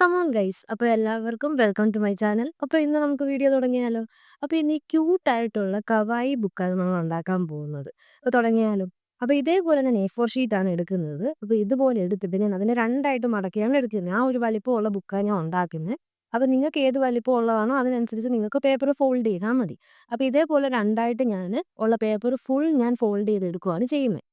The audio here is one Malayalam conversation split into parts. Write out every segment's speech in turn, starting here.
കമോൺ ഗൈസ് അപ്പോൾ എല്ലാവർക്കും വെൽക്കം ടു മൈ ചാനൽ അപ്പോൾ ഇന്ന് നമുക്ക് വീഡിയോ തുടങ്ങിയാലോ? അപ്പോൾ ഇന്ന് ഈ ക്യൂട്ടായിട്ടുള്ള കവായി ബുക്കാണ് നമ്മൾ ഉണ്ടാക്കാൻ പോകുന്നത്. അപ്പോൾ തുടങ്ങിയാലോ? അപ്പോൾ ഇതേപോലെ ഞാൻ എ ഫോർ ഷീറ്റാണ് എടുക്കുന്നത്. അപ്പോൾ ഇതുപോലെ എടുത്തിട്ട് ഞാൻ അതിനെ രണ്ടായിട്ട് മടക്കിയാണ് എടുക്കുന്നത്. ആ ഒരു വലിപ്പമുള്ള ബുക്കാണ് ഞാൻ ഉണ്ടാക്കുന്നത്. അപ്പോൾ നിങ്ങൾക്ക് ഏത് വലിപ്പം ഉള്ളതാണോ അതിനനുസരിച്ച് നിങ്ങൾക്ക് പേപ്പർ ഫോൾഡ് ചെയ്താൽ മതി. അപ്പോൾ ഇതേപോലെ രണ്ടായിട്ട് ഞാൻ ഉള്ള പേപ്പർ ഫുൾ ഞാൻ ഫോൾഡ് ചെയ്ത് എടുക്കുകയാണ് ചെയ്യുന്നത്.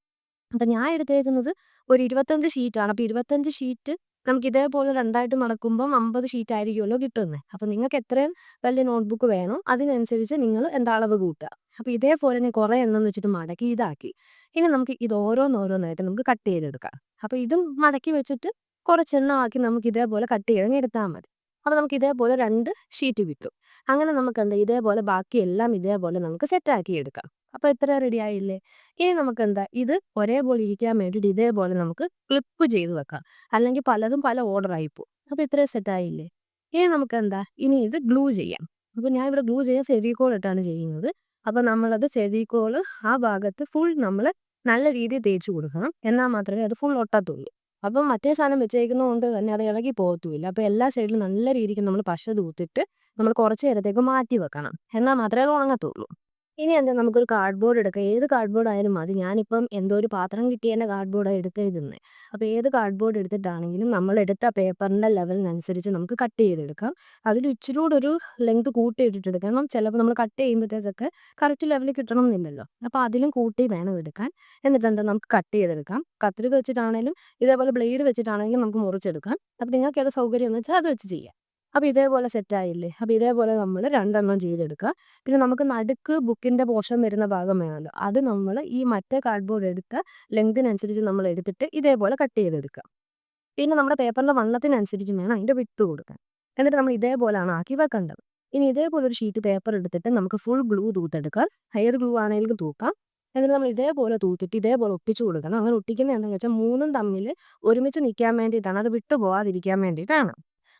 അപ്പം ഞാൻ എടുത്തേക്കുന്നത് ഒരു ഇരുപത്തഞ്ച് ഷീറ്റാണ് അപ്പോൾ ഇരുപത്തഞ്ച് ഷീറ്റ് നമുക്ക് ഇതേപോലെ രണ്ടായിട്ട് മടക്കുമ്പം അമ്പത് ഷീറ്റ് ആയിരിക്കുമല്ലോ കിട്ടുന്നത് അപ്പോൾ നിങ്ങൾക്ക് എത്രയും വലിയ നോട്ട്ബുക്ക് വേണോ. അതിനനുസരിച്ച് നിങ്ങൾ എന്താ അളവ് കൂട്ടുക. അപ്പോൾ ഇതേപോലെ ഞാൻ കുറേ എണ്ണം വെച്ചിട്ട് മടക്കി ഇതാക്കി. ഇനി നമുക്ക് ഇത് ഓരോന്നോരോന്നായിട്ട് നമുക്ക് കട്ട് ചെയ്തെടുക്കാം. അപ്പോൾ ഇതും മടക്കി വെച്ചിട്ട് കുറച്ചെണ്ണം ആക്കി നമുക്ക് ഇതേപോലെ കട്ട് ചെയ്തെടുത്താൽ മതി. അപ്പോൾ നമുക്ക് ഇതേപോലെ രണ്ട് ഷീറ്റ് കിട്ടും. അങ്ങനെ നമുക്ക് എന്താ ഇതേപോലെ ബാക്കിയെല്ലാം ഇതേപോലെ നമുക്ക് സെറ്റാക്കി എടുക്കാം. അപ്പോൾ ഇത്ര റെഡി ആയില്ലേ? ഇനി നമുക്ക് എന്താ ഇത് ഒരേപോലെ ഇരിക്കാൻ വേണ്ടിയിട്ട് ഇതേപോലെ നമുക്ക് ക്ലിപ്പ് ചെയ്ത് വെക്കാം. അല്ലെങ്കിൽ പലതും പല ഓർഡർ പോകും. അപ്പോൾ ഇത്രയും സെറ്റായില്ലേ ഇനി നമുക്ക് എന്താ ഇനി ഇത് ഗ്ലൂ ചെയ്യാം. അപ്പോൾ ഞാൻ ഇവിടെ ഗ്ലൂ ചെയ്യാൻ ഫെവിക്കോൾ ഇട്ടാണ് ചെയ്യുന്നത്. അപ്പോൾ നമ്മളത് ഫെവിക്കോൾ ആ ഭാഗത്ത് ഫുൾ നമ്മൾ നല്ല രീതിയിൽ തേച്ച് കൊടുക്കണം. എന്നാൽ മാത്രമേ അത് ഫുൾ ഒട്ടത്തുള്ളൂ. അപ്പം മറ്റേ സാധനം വെച്ചേക്കുന്നതുകൊണ്ട് തന്നെ അത് ഇളകി പോകത്തുമില്ല അപ്പോൾ എല്ലാ സൈഡിലും നല്ല രീതിക്ക് നമ്മൾ പശ തൂത്തിട്ട് നമ്മൾ കുറച്ച് നേരത്തേക്ക് മാറ്റി വെക്കണം. എന്നാൽ മാത്രമേ അത് ഉണങ്ങത്തുള്ളൂ. ഇനി എന്താ നമുക്കൊരു കാർഡ് ബോർഡ് എടുക്കാം. ഏത് കാർഡ് ബോർഡ് ആയാലും മതി. ഞാനിപ്പം എന്തോ ഒരു പാത്രം കിട്ടിയതിന്റെ കാർഡ്ബോർഡാണ് എടുത്തിരുന്നത് അപ്പോൾ ഏത് കാർഡ് ബോർഡ് എടുത്തിട്ടാണെങ്കിലും നമ്മൾ എടുത്ത പേപ്പറിന്റെ ലെവലിനനുസരിച്ച് നമുക്ക് കട്ട് ചെയ്തെടുക്കാം. അതിൽ ഇച്ചിരി കൂടെ ഒരു ലെങ്ത് കൂട്ടി ഇട്ടിട്ടെടുക്കണം ചിലപ്പോൾ നമ്മൾ കട്ട് ചെയ്യുമ്പോഴത്തേക്കൊക്കെ കറക്റ്റ് ലെവലിൽ കിട്ടണം എന്നില്ലല്ലോ അപ്പോൾ അതിലും കൂട്ടി വേണം എടുക്കാൻ. എന്നിട്ട് എന്താ നമുക്ക് കട്ട് ചെയ്തെടുക്കാം. കത്രിക വെച്ചിട്ടാണെങ്കിലും ഇതേപോലെ ബ്ലേഡ് വെച്ചിട്ടാണെങ്കിലും നമുക്ക് മുറിച്ചെടുക്കാം. അപ്പോൾ നിങ്ങൾക്ക് ഏത് സൗകര്യം എന്ന് വെച്ചാൽ അത് വെച്ച് ചെയ്യാം. അപ്പോൾ ഇതേപോലെ സെറ്റായില്ലേ അപ്പോൾ ഇതേപോലെ നമ്മൾ രണ്ടെണ്ണം ചെയ്തെടുക്കുക. പിന്നെ നമുക്ക് നടുക്ക് ബുക്കിന്റെ പോഷൻ വരുന്ന ഭാഗം വേണമല്ലോ. അത് നമ്മൾ ഈ മറ്റേ കാർഡ്ബോർഡ് എടുത്ത ലെങ്തിനനുസരിച്ച് നമ്മൾ എടുത്തിട്ട് ഇതേപോലെ കട്ട് ചെയ്തെടുക്കുക. പിന്നെ നമ്മുടെ പേപ്പറിന്റെ വണ്ണത്തിനനുസരിച്ച് വേണം അതിന്റെ വിത്ത് കൊടുക്കാൻ. എന്നിട്ട് നമ്മൾ ഇതേപോലെയാണ് ആക്കി വെക്കേണ്ടത്. ഇനി ഇതേപോലെ ഒരു ഷീറ്റ് പേപ്പർ എടുത്തിട്ട് നമുക്ക് ഫുൾ ഗ്ലൂ തൂത്തെടുക്കാം ഹയർ ഗ്ലൂ ആണെങ്കിലും തൂക്കാം. എന്നിട്ട് നമ്മൾ ഇതേപോലെ തൂത്തിട്ട് ഇതേപോലെ ഒട്ടിച്ചു കൊടുക്കണം. അങ്ങനെ ഒട്ടിക്കുന്നത് എന്താണെന്ന് വെച്ചാൽ മൂന്നും തമ്മിൽ ഒരുമിച്ച് നിൽക്കാൻ വേണ്ടിയിട്ടാണ്. അത് വിട്ടു പോകാതിരിക്കാൻ വേണ്ടിയിട്ടാണ്.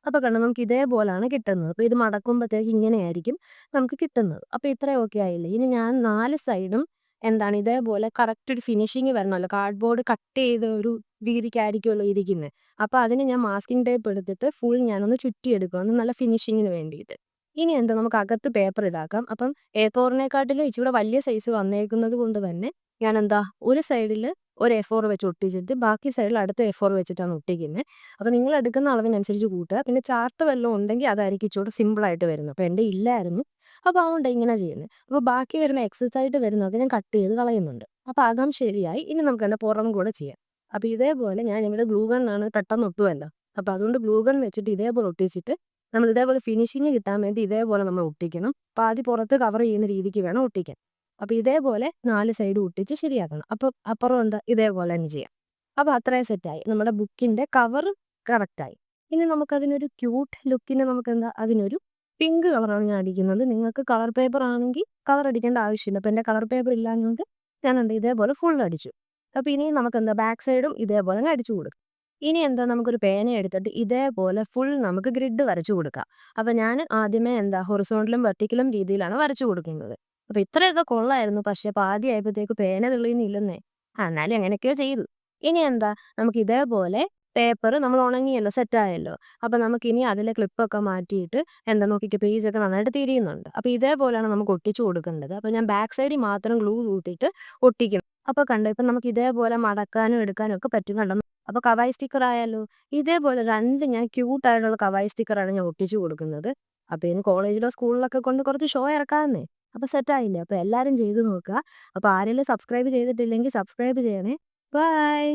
അപ്പോൾ കണ്ടോ നമുക്ക് ഇതേപോലാണ് കിട്ടുന്നത്. അപ്പോൾ ഇത് മടക്കുമ്പോഴത്തേക്ക് ഇങ്ങനെയായിരിക്കും നമുക്ക് കിട്ടുന്നത്. അപ്പോൾ ഇത്രയും ഓക്കെ ആയില്ലേ? ഇനി ഞാൻ നാല് സൈഡും എന്താണ് ഇതേപോലെ കറക്റ്റ് ഒരു ഫിനിഷിങ് വരണമല്ലോ. കാർഡ്ബോർഡ് കട്ട് ചെയ്ത ഒരു രീതിക്കായിരിക്കുമല്ലോ ഇരിക്കുന്നത് അപ്പോൾ അതിന് ഞാൻ മാസ്കിംഗ് ടേപ്പ് എടുത്തിട്ട് ഫുൾ ഞാനൊന്ന് ചുറ്റിയെടുക്കും. നല്ല ഫിനിഷിങ്ങിന് വേണ്ടിയിട്ട്. ഇനി എന്താ നമുക്ക് അകത്ത് പേപ്പർ ഇതാക്കാം. അപ്പം എ ഫോറിനെക്കാട്ടിലും ഇച്ചിരി വലിയ സൈസ് വന്നേക്കുന്നത് കൊണ്ട് തന്നെ ഞാൻ എന്താ ഒരു സൈഡിൽ ഒരു എ ഫോർ വെച്ച് ഒട്ടിച്ചിട്ട് ബാക്കി സൈഡിൽ അടുത്ത എ ഫോർ വെച്ചിട്ടാണ് ഒട്ടിക്കുന്നത് അപ്പോൾ നിങ്ങൾ എടുക്കുന്ന അളവിനനുസരിച്ച് കൂട്ടുക. പിന്നെ ചാർട്ട് വല്ലതും ഉണ്ടെങ്കിൽ അതായിരിക്കും ഇച്ചിരി സിമ്പിളായിട്ട് വരുന്നത്. അപ്പോൾ എന്റെ ഇല്ലായിരുന്നു. അപ്പോൾ അതുകൊണ്ട് ഇങ്ങനെ ചെയ്യുന്നത് അപ്പോൾ ബാക്കി വരുന്ന എക്സസൈസ് ആയിട്ട് വരുന്നതൊക്കെ ഞാൻ കട്ട് ചെയ്ത് കളയുന്നുണ്ട്. അപ്പോൾ അകം ശരിയായി. ഇനി നമുക്ക് എന്റെ പുറം കൂടെ ചെയ്യാം. അപ്പോൾ ഇതേപോലെ ഞാൻ ഇവിടെ ഗ്ലൂഗണ്ണാണ് പെട്ടെന്ന് ഒട്ടുമല്ലോ അപ്പോൾ അതുകൊണ്ട് ഗ്ലൂഗൺ വെച്ചിട്ട് ഇതേപോലെ ഒട്ടിച്ചിട്ട് നമ്മൾ ഇതേപോലെ ഫിനിഷിങ് കിട്ടാൻ വേണ്ടി ഇതേപോലെ നമ്മൾ ഒട്ടിക്കണം. പാതി പുറത്ത് കവർ ചെയ്യുന്ന രീതിക്ക് വേണം ഒട്ടിക്കാൻ. അപ്പോൾ ഇതേപോലെ നാല് സൈഡ് ഒട്ടിച്ച് ശരിയാക്കണം. അപ്പോൾ അപ്പുറം എന്താ? ഇതേപോലെ തന്നെ ചെയ്യാം. അപ്പോൾ അത്രയും സെറ്റായി നമ്മുടെ ബുക്കിന്റെ കവർ കറക്റ്റായി ഇനി നമുക്കതിനൊരു ക്യൂട്ട് ലുക്കിന് നമുക്ക് എന്താ അതിനൊരു പിങ്ക് കളറാണ് ഞാൻ അടിക്കുന്നത്. നിങ്ങൾക്ക് കളർ പേപ്പർ ആണെങ്കിൽ കളർ അടിക്കേണ്ട ആവശ്യമില്ല. അപ്പോൾ എന്റെ കളർ പേപ്പർ ഇല്ലാഞ്ഞുകൊണ്ട് ഞാൻ എന്താ? ഇതേപോലെ ഫുൾ അടിച്ചു. അപ്പോൾ ഇനി നമുക്ക് എന്താ ബാക്ക് സൈഡും ഇതേപോലെ അങ്ങ് അടിച്ചു കൊടുക്കും. ഇനി എന്താ? നമുക്കൊരു പേന എടുത്തിട്ട് ഇതേപോലെ ഫുൾ നമുക്ക് ഗ്രിഡ് വരച്ചു കൊടുക്കാം. അപ്പോൾ ഞാൻ ആദ്യമേ എന്താ? ഹൊറിസോണ്ടലും വെർട്ടിക്കലും രീതിയിലാണ് വരച്ചു കൊടുക്കുന്നത്. അപ്പോൾ ഇത്രയൊക്കെ കൊള്ളായിരുന്നു. പക്ഷെ പാതി ആയപ്പോഴത്തേക്ക് പേന തെളിയുന്നില്ലെന്നേ. ആ എന്നാലും അങ്ങനെയൊക്കെയോ ചെയ്തു. ഇനി എന്താ? നമുക്ക് ഇതേപോലെ പേപ്പർ നമ്മൾ ഉണങ്ങിയല്ലോ സെറ്റായല്ലോ അപ്പോൾ നമുക്ക് ഇനി അതിലെ ക്ലിപ്പൊക്കെ മാറ്റിയിട്ട് എന്താ നോക്കിയിട്ട് പേജൊക്കെ നന്നായിട്ട് തിരിയുന്നുണ്ട്. അപ്പോൾ ഇതേപോലെയാണ് നമുക്ക് ഒട്ടിച്ചു കൊടുക്കേണ്ടത്. അപ്പോൾ ഞാൻ ബാക്ക് സൈഡിൽ മാത്രം ഗ്ലൂ കൂട്ടിയിട്ട് ഒട്ടിക്കണം അപ്പോൾ കണ്ടോ ഇപ്പൊ നമുക്ക് ഇതേപോലെ മടക്കാനും എടുക്കാനും ഒക്കെ പറ്റും കണ്ടോ? അപ്പോൾ കവായി സ്റ്റിക്കർ ആയാലോ? ഇതേപോലെ രണ്ട് ഞാൻ ക്യൂട്ടായിട്ടുള്ള കവായി സ്റ്റിക്കറാണ് ഞാൻ ഒട്ടിച്ചു കൊടുക്കുന്നത്. അപ്പോൾ ഇനി കോളേജിലോ സ്കൂളിലൊക്കെ കൊണ്ട് കുറച്ച് ഷോ ഇറക്കാമെന്നേ. അപ്പോൾ സെറ്റായില്ലേ? അപ്പോൾ എല്ലാവരും ചെയ്ത് നോക്കുക. അപ്പോൾ ആരെങ്കിലും സബ്സ്ക്രൈബ് ചെയ്തിട്ടില്ലെങ്കിൽ സബ്സ്ക്രൈബ് ചെയ്യണേ. ബൈ.